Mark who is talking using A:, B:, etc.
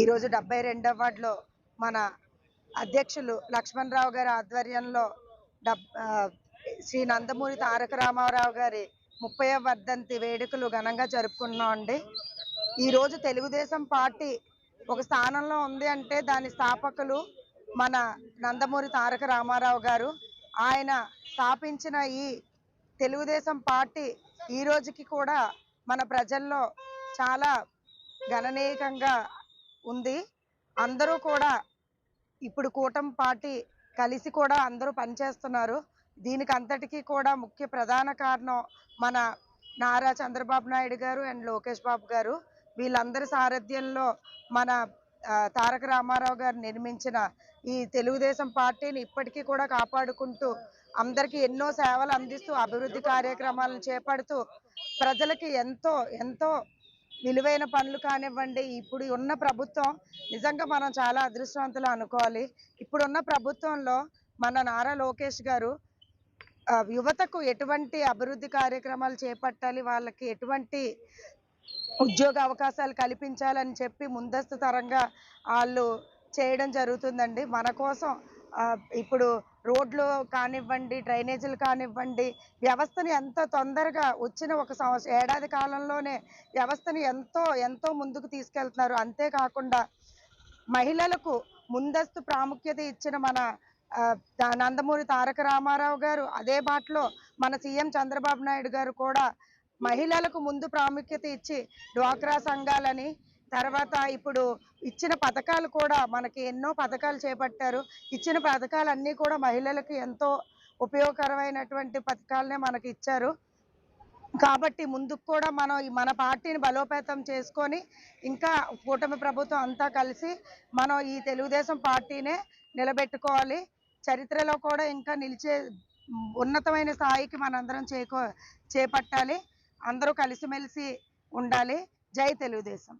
A: ఈరోజు డెబ్బై రెండవ వార్డులో మన అధ్యక్షులు లక్ష్మణరావు గారి ఆధ్వర్యంలో డబ్ శ్రీ నందమూరి తారక రామారావు గారి ముప్పై వర్ధంతి వేడుకలు ఘనంగా జరుపుకున్నామండి ఈరోజు తెలుగుదేశం పార్టీ ఒక స్థానంలో ఉంది అంటే దాని స్థాపకులు మన నందమూరి తారక రామారావు గారు. ఆయన స్థాపించిన ఈ తెలుగుదేశం పార్టీ ఈ రోజుకి కూడా మన ప్రజల్లో చాలా గణనీయంగా ఉంది. అందరూ కూడా ఇప్పుడు కూటమి పార్టీ కలిసి కూడా అందరూ పనిచేస్తున్నారు. దీనికి అంతటికీ కూడా ముఖ్య ప్రధాన కారణం మన నారా చంద్రబాబు నాయుడు గారు అండ్ లోకేష్ బాబు గారు. వీళ్ళందరి సారథ్యంలో మన తారక రామారావు గారు నిర్మించిన ఈ తెలుగుదేశం పార్టీని ఇప్పటికీ కూడా కాపాడుకుంటూ అందరికీ ఎన్నో సేవలు అందిస్తూ అభివృద్ధి కార్యక్రమాలను చేపడుతూ ప్రజలకి ఎంతో ఎంతో విలువైన పనులు కానివ్వండి ఇప్పుడు ఉన్న ప్రభుత్వం నిజంగా మనం చాలా అదృష్టవంతులు అనుకోవాలి. ఇప్పుడున్న ప్రభుత్వంలో మన నారా లోకేష్ గారు యువతకు ఎటువంటి అభివృద్ధి కార్యక్రమాలు చేపట్టాలి వాళ్ళకి ఎటువంటి ఉద్యోగ అవకాశాలు కల్పించాలని చెప్పి ముందస్తు తరంగా వాళ్ళు చేయడం జరుగుతుందండి. మన కోసం ఇప్పుడు రోడ్లు కానివ్వండి డ్రైనేజీలు కానివ్వండి వ్యవస్థను ఎంత తొందరగా వచ్చిన ఒక సంవత్సరం ఏడాది కాలంలోనే వ్యవస్థను ఎంతో ఎంతో ముందుకు తీసుకెళ్తున్నారు. అంతేకాకుండా మహిళలకు ముందస్తు ప్రాముఖ్యత ఇచ్చిన మన నందమూరి తారక రామారావు గారు అదే బాటలో మన సీఎం చంద్రబాబు నాయుడు గారు కూడా మహిళలకు ముందు ప్రాముఖ్యత ఇచ్చి డ్వాక్రా సంఘాలని తర్వాత ఇప్పుడు ఇచ్చిన పథకాలు కూడా మనకి ఎన్నో పథకాలు చేపట్టారు. ఇచ్చిన పథకాలన్నీ కూడా మహిళలకు ఎంతో ఉపయోగకరమైనటువంటి పథకాలనే మనకి ఇచ్చారు. కాబట్టి ముందుకు కూడా మనం మన పార్టీని బలోపేతం చేసుకొని ఇంకా కూటమి ప్రభుత్వం అంతా కలిసి మనం ఈ తెలుగుదేశం పార్టీనే నిలబెట్టుకోవాలి. చరిత్రలో కూడా ఇంకా నిలిచే ఉన్నతమైన స్థాయికి మనందరం చేకో చేపట్టాలి. అందరూ కలిసిమెలిసి ఉండాలి. జై తెలుగుదేశం.